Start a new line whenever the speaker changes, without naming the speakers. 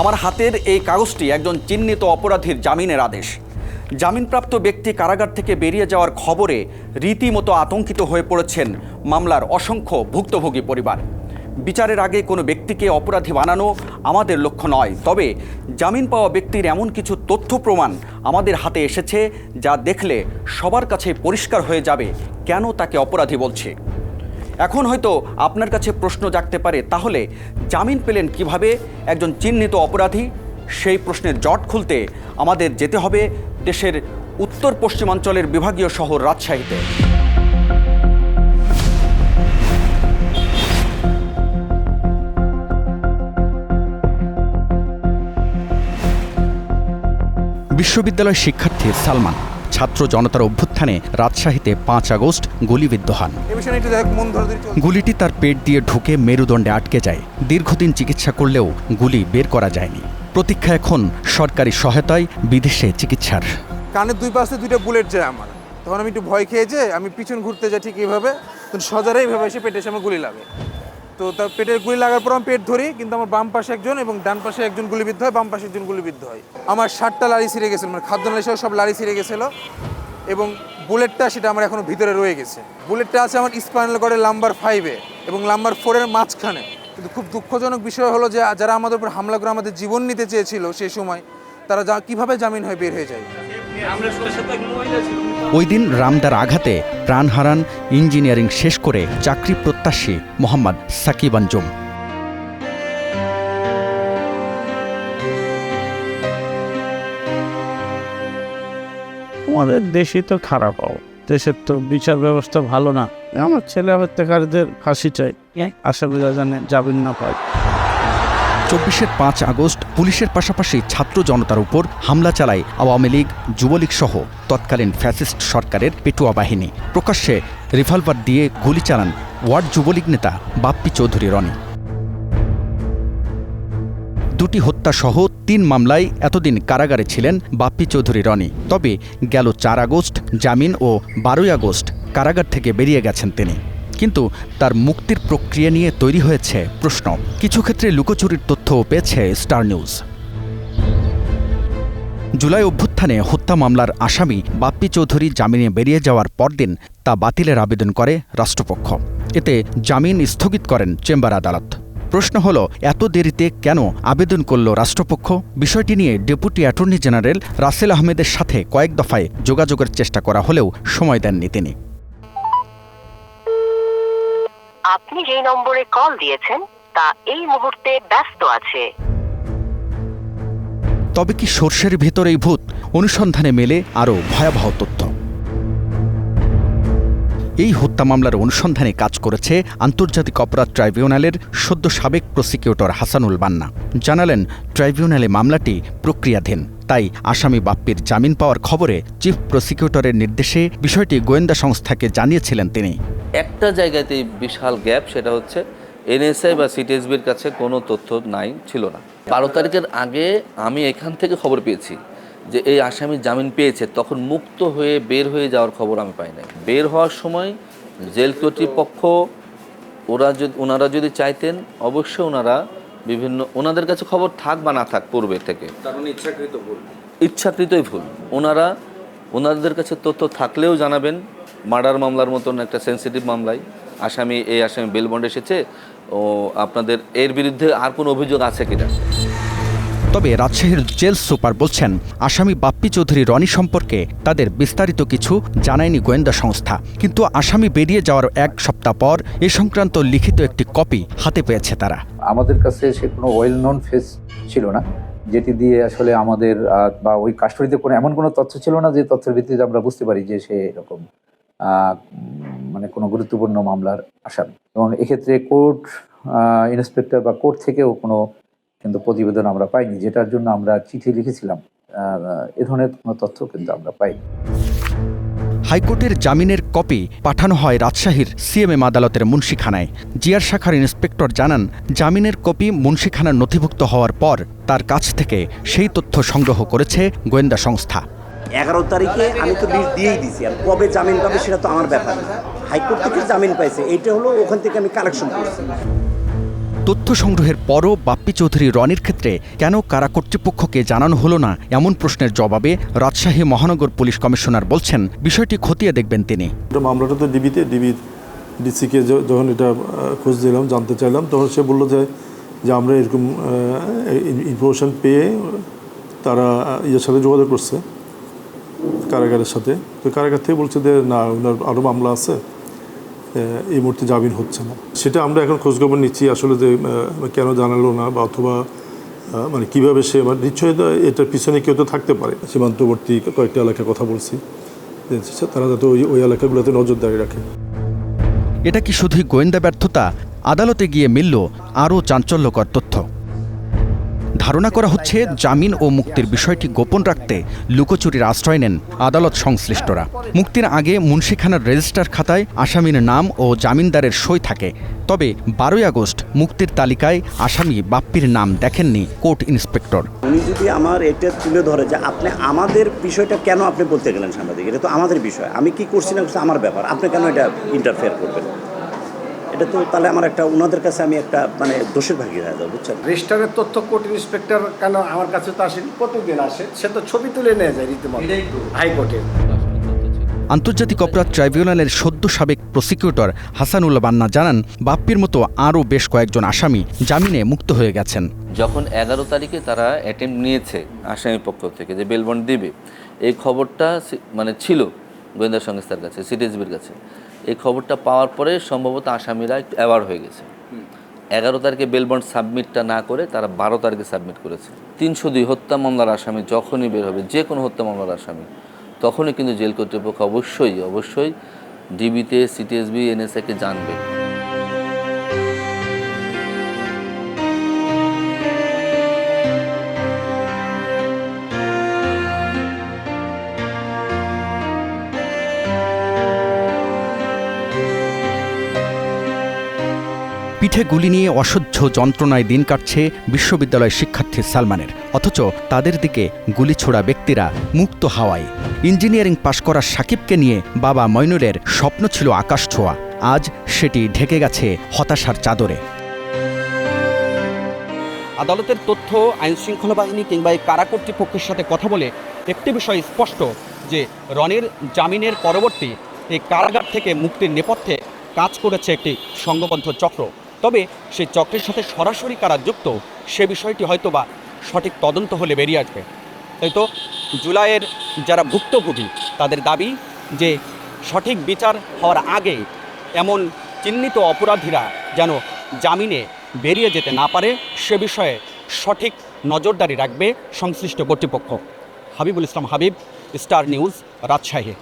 আমার হাতের এই কাগজটি একজন চিহ্নিত অপরাধীর জামিনের আদেশ। জামিনপ্রাপ্ত ব্যক্তি কারাগার থেকে বেরিয়ে যাওয়ার খবরে রীতিমতো আতঙ্কিত হয়ে পড়েছেন মামলার অসংখ্য ভুক্তভোগী পরিবার। বিচারের আগে কোনো ব্যক্তিকে অপরাধী বানানো আমাদের লক্ষ্য নয়, তবে জামিন পাওয়া ব্যক্তির এমন কিছু তথ্য প্রমাণ আমাদের হাতে এসেছে যা দেখলে সবার কাছে পরিষ্কার হয়ে যাবে কেন তাকে অপরাধী বলছে। এখন হয়তো আপনার কাছে প্রশ্ন জাগতে পারে, তাহলে জামিন পেলেন কীভাবে? একজন চিহ্নিত অপরাধী, সেই প্রশ্নের জট খুলতে আমাদের যেতে হবে দেশের উত্তর পশ্চিমাঞ্চলের বিভাগীয় শহর রাজশাহীতে। বিশ্ববিদ্যালয় শিক্ষার্থী সালমান। ছাত্র জনতার অভ্যুত্থানে রাজশাহীতে পাঁচ আগস্ট গুলিবিদ্ধ হন। গুলিটি তার পেট দিয়ে ঢুকে মেরুদণ্ডে আটকে যায়। দীর্ঘদিন চিকিৎসা করলেও গুলি বের করা যায়নি। প্রতীক্ষা এখন সরকারি সহায়তায় বিদেশে চিকিৎসার।
কানের দুই পাশে দুইটা বুলেট যায় আমার। তখন আমি একটু ভয় খেয়ে যে আমি পিছন ঘুরতে যাই ঠিক এইভাবে সজারে এইভাবে এসে পেটের সামনে গুলি লাগে। তো তার পেটের গুলি লাগার পর আমি পেট ধরি, কিন্তু আমার বাম পাশে একজন এবং ডান পাশে একজন গুলিবিদ্ধ হয়, বাম পাশে একজন গুলিবিদ্ধ হয়। আমার ষাটটা লাড়ি ছিঁড়ে গেছিল মানে খাদ্য নালী সব লাড়ি ছিঁড়ে গেছিল এবং বুলেটটা সেটা আমার এখনও ভিতরে রয়ে গেছে। বুলেটটা আছে আমার স্পাইনাল কর্ডের নাম্বার ফাইভে এবং লাম্বার ফোরের মাঝখানে। কিন্তু খুব দুঃখজনক বিষয় হলো যে, যারা আমাদের উপর হামলা করে আমাদের জীবন নিতে চেয়েছিল সেই সময়, তারা যা, কীভাবে জামিন হয়ে বের হয়ে যায়?
ওই দিন রামদার আঘাতে প্রাণ হারান ইঞ্জিনিয়ারিং শেষ করে চাকরি প্রত্যাশী মোহাম্মদ সাকিব আঞ্জুম।
আমাদের দেশই তো খারাপ হবে দেশের তো বিচার ব্যবস্থা ভালো না। আমার ছেলে হত্যাকারীদের ফাঁসি চাই। আসামিরা জানে যাবেন না পায়।
চব্বিশের পাঁচ আগস্ট পুলিশের পাশাপাশি ছাত্র জনতার উপর হামলা চালায় আওয়ামী লীগ, যুবলীগ সহ তৎকালীন ফ্যাসিস্ট সরকারের পেটুয়া বাহিনী। প্রকাশ্যে রিভলভার দিয়ে গুলি চালান ওয়ার্ড যুবলীগ নেতা বাপ্পি চৌধুরী রনি। দুটি হত্যা সহ তিন মামলায় এতদিন কারাগারে ছিলেন বাপ্পি চৌধুরী রনি। তবে গেল চার আগস্ট, জামিন ও বারোই আগস্ট কারাগার থেকে বেরিয়ে গেছেন তিনি। কিন্তু তার মুক্তির প্রক্রিয়া নিয়ে তৈরি হয়েছে প্রশ্ন। কিছু ক্ষেত্রে লুকোচুরির তথ্যও পেয়েছে স্টার নিউজ। জুলাই অভ্যুত্থানে হত্যা মামলার আসামি বাপ্পি চৌধুরী জামিনে বেরিয়ে যাওয়ার পরদিন তা বাতিলের আবেদন করে রাষ্ট্রপক্ষ। এতে জামিন স্থগিত করেন চেম্বার আদালত। প্রশ্ন হল, এত দেরিতে কেন আবেদন করল রাষ্ট্রপক্ষ? বিষয়টি নিয়ে ডেপুটি অ্যাটর্নি জেনারেল রাসেল আহমেদের সাথে কয়েক দফায় যোগাযোগের চেষ্টা করা হলেও সময় দেননি তিনি।
আপনি যেই নম্বরে কল দিয়েছেন, তা এই মুহূর্তে ব্যস্ত আছে।
তবে কি সর্ষের ভেতরেই ভূত? অনুসন্ধানে মেলে আরও ভয়াবহ তথ্য। এই হত্যা মামলার অনুসন্ধানে কাজ করেছে আন্তর্জাতিক অপরাধ ট্রাইব্যুনালের সদ্য সাবেক প্রসিকিউটর হাসানুল বান্না। জানালেন, ট্রাইব্যুনালে মামলাটি প্রক্রিয়াধীন, তাই আসামি বাপ্পির জামিন পাওয়ার খবরে চিফ প্রসিকিউটরের নির্দেশে বিষয়টি গোয়েন্দা সংস্থাকে জানিয়েছিলেন তিনি।
একটা জায়গাতেই বিশাল গ্যাপ, সেটা হচ্ছে এনএসআই বা সিটিএসবির কাছে কোনো তথ্য নাই, ছিল না। বারো তারিখের আগে আমি এখান থেকে খবর পেয়েছি। যে এই আসামি জামিন পেয়েছে তখন মুক্ত হয়ে বের হয়ে যাওয়ার খবর আমি পাই নাই। বের হওয়ার সময় জেল কর্তৃপক্ষ ওরা যদি ওনারা যদি চাইতেন অবশ্যই ওনারা বিভিন্ন ওনাদের কাছে খবর থাক বা না থাক পূর্বে থেকে। ইচ্ছাকৃতই ভুল। ওনারা ওনাদের কাছে তথ্য থাকলেও জানাবেন মার্ডার মামলার মতন একটা সেন্সিটিভ মামলায়। আসামি এই আসামি বেলবন্ড এসেছে ও আপনাদের এর বিরুদ্ধে আর কোনো অভিযোগ আছে কিনা?
তবে রাজশাহীর জেল সুপার বলছেন, আসামি বাপ্পি চৌধুরী রনি সম্পর্কে তাদের বিস্তারিত কিছু জানায়নি গোয়েন্দা সংস্থা। কিন্তু আসামি বেরিয়ে যাওয়ার এক সপ্তাহ পর এ সংক্রান্ত লিখিত একটি কপি হাতে পেয়েছে তারা।
আমাদের কাছে সে কোনো ওয়েল নন ফেস ছিল না, যেটি দিয়ে আসলে আমাদের বা ওই কাস্টডিতে কোনো এমন কোনো তথ্য ছিল না যে তথ্যের ভিত্তিতে আমরা বুঝতে পারি যে সে এরকম মানে কোনো গুরুত্বপূর্ণ মামলার আসামি। এবং এক্ষেত্রে কোর্ট ইন্সপেক্টর বা কোর্ট থেকেও কোনো কিন্তু প্রতিবেদন আমরা পাইনি যেটার জন্য আমরা চিঠি লিখেছিলাম। এ ধরনের কোনো তথ্য কিন্তু আমরা পাইনি।
হাইকোর্টের জামিনের কপি পাঠানো হয় রাজশাহীর সিএমএম আদালতের মুন্সিখানায়। জিয়ার শাখার ইন্সপেক্টর জানান জামিনের কপি মুন্সিখানার নথিভুক্ত হওয়ার পর তার কাছ থেকে সেই তথ্য সংগ্রহ করেছে গোয়েন্দা সংস্থা।
এগারো তারিখে আমি তো লিস্ট দিয়েই দিছি আর কবে জামিন পাবে সেটা তো আমার ব্যাপার না। হাইকোর্ট থেকে জামিন পাইছে এইটা হলো ওখান থেকে আমি কালেকশন করছি।
তথ্য সংগ্রহের পরও বাপ্পি চৌধুরী রনির ক্ষেত্রে কেন কারা কর্তৃপক্ষকে জানানো হলো না, এমন প্রশ্নের জবাবে রাজশাহী মহানগর পুলিশ কমিশনার বলছেন, বিষয়টি খতিয়ে দেখবেন তিনি।
মামলাটা তো ডিবিতে, ডিবি, ডিসিকে যখন এটা খোঁজ দিলাম জানতে চাইলাম, তখন সে বলল যে যে আমরা এরকম ইনফরমেশন পেয়ে তারা ইয়ের সাথে যোগাযোগ করছে, কারাগারের সাথে। তো কারাগার থেকে বলছে যে, না, ওনার আরও মামলা আছে। এই মুহূর্তে জামিন হচ্ছে না। সেটা আমরা এখন খোঁজখবর নিচ্ছি, আসলে যে কেন জানালো না বা অথবা মানে কীভাবে সে মানে নিশ্চয়ই এটার পিছনে কেউ তো থাকতে পারে। সীমান্তবর্তী কয়েকটা এলাকার কথা বলছি। তারা যাতে ওই ওই এলাকাগুলোতে নজরদারি রাখে।
এটা কি শুধুই গোয়েন্দা ব্যর্থতা? আদালতে গিয়ে মিলল আরও চাঞ্চল্যকর তথ্য। ধারণা করা হচ্ছে জামিন ও মুক্তির বিষয়টি গোপন রাখতে লুকোচুরির আশ্রয় নেন আদালত সংশ্লিষ্টরা। মুক্তির আগে মুন্সিখানার রেজিস্টার খাতায় আসামির নাম ও জামিনদারের সই থাকে। তবে বারোই আগস্ট মুক্তির তালিকায় আসামি বাপ্পির নাম দেখেননি কোর্ট ইন্সপেক্টর।
উনি যদি আমার এটা তুলে ধরে যে আপনি আমাদের বিষয়টা কেন আপনি বলতে গেলেন সাংবাদিক? এটা তো আমাদের বিষয়। আমি কি করছি না আমার ব্যাপার। আপনি কেন এটা ইন্টারফেয়ার করবেন? এটা তো তাহলে আমার একটা ওনাদের কাছে আমি একটা মানে দোষের ভাগি হয়ে যাব বুঝছেন?
রেজিস্টারের তথ্য কোর্ট ইন্সপেক্টর কেন আমার কাছে তো আসেনি? প্রতিদিন আসে? সে তো ছবি তুলে নিয়ে যায় রীতিমতো। হাইকোর্টে।
আন্তর্জাতিক অপরাধ ট্রাইব্যুনালের সদ্য সাবেক প্রসিকিউটর হাসানুল্লাহ বান্না জানান বাপ্পির মতো আরও বেশ কয়েকজন আসামি জামিনে মুক্ত হয়ে গেছেন।
যখন এগারো তারিখে তারা অ্যাটেম্প নিয়েছে আসামি পক্ষ থেকে যে বেলবন্ড দিবে এই খবরটা মানে ছিল গোয়েন্দা সংস্থার কাছে সিটিএসবির কাছে। এই খবরটা পাওয়ার পরে সম্ভবত আসামিরা একটু অ্যাওয়ার্ড হয়ে গেছে। এগারো তারিখে বেলবন্ড সাবমিটটা না করে তারা বারো তারিখে সাবমিট করেছে। তিনশো দুই হত্যা মামলার আসামি যখনই বের হবে যে কোনো হত্যা মামলার আসামি তখনই কিন্তু জেল কর্তৃপক্ষ অবশ্যই অবশ্যই ডিবিতে সিটিএসবি এনএসএকে জানবে।
পিঠে গুলি নিয়ে অসহ্য যন্ত্রণায় দিন কাটছে বিশ্ববিদ্যালয় শিক্ষার্থী সালমানের। অথচ তাদের দিকে গুলি ছোড়া ব্যক্তিরা মুক্ত হাওয়ায়। ইঞ্জিনিয়ারিং পাশ করা সাকিবকে নিয়ে বাবা ময়নুরের স্বপ্ন ছিল আকাশ ছোঁয়া। আজ সেটি ঢেকে গেছে হতাশার চাদরে। আদালতের তথ্য আইন শৃঙ্খলা বাহিনী কিংবা এই কারা কর্তৃপক্ষের সাথে কথা বলে একটি বিষয় স্পষ্ট, যে রনির জামিনের পরবর্তী এই কারাগার থেকে মুক্তির নেপথ্যে কাজ করেছে একটি সংঘবদ্ধ চক্র। তবে সেই চক্রের সাথে সরাসরি কারা যুক্ত, সে বিষয়টি হয়তোবা সঠিক তদন্ত হলে বেরিয়ে আসবে। তাই তো, জুলাইয়ের যারা ভুক্তভোগী, তাদের দাবি যে সঠিক বিচার হওয়ার আগে এমন চিহ্নিত অপরাধীরা যেন জামিনে বেরিয়ে যেতে না পারে, সে বিষয়ে সঠিক নজরদারি রাখবে সংশ্লিষ্ট কর্তৃপক্ষ। Habibul Islam Habib, Star News, Rajshahi.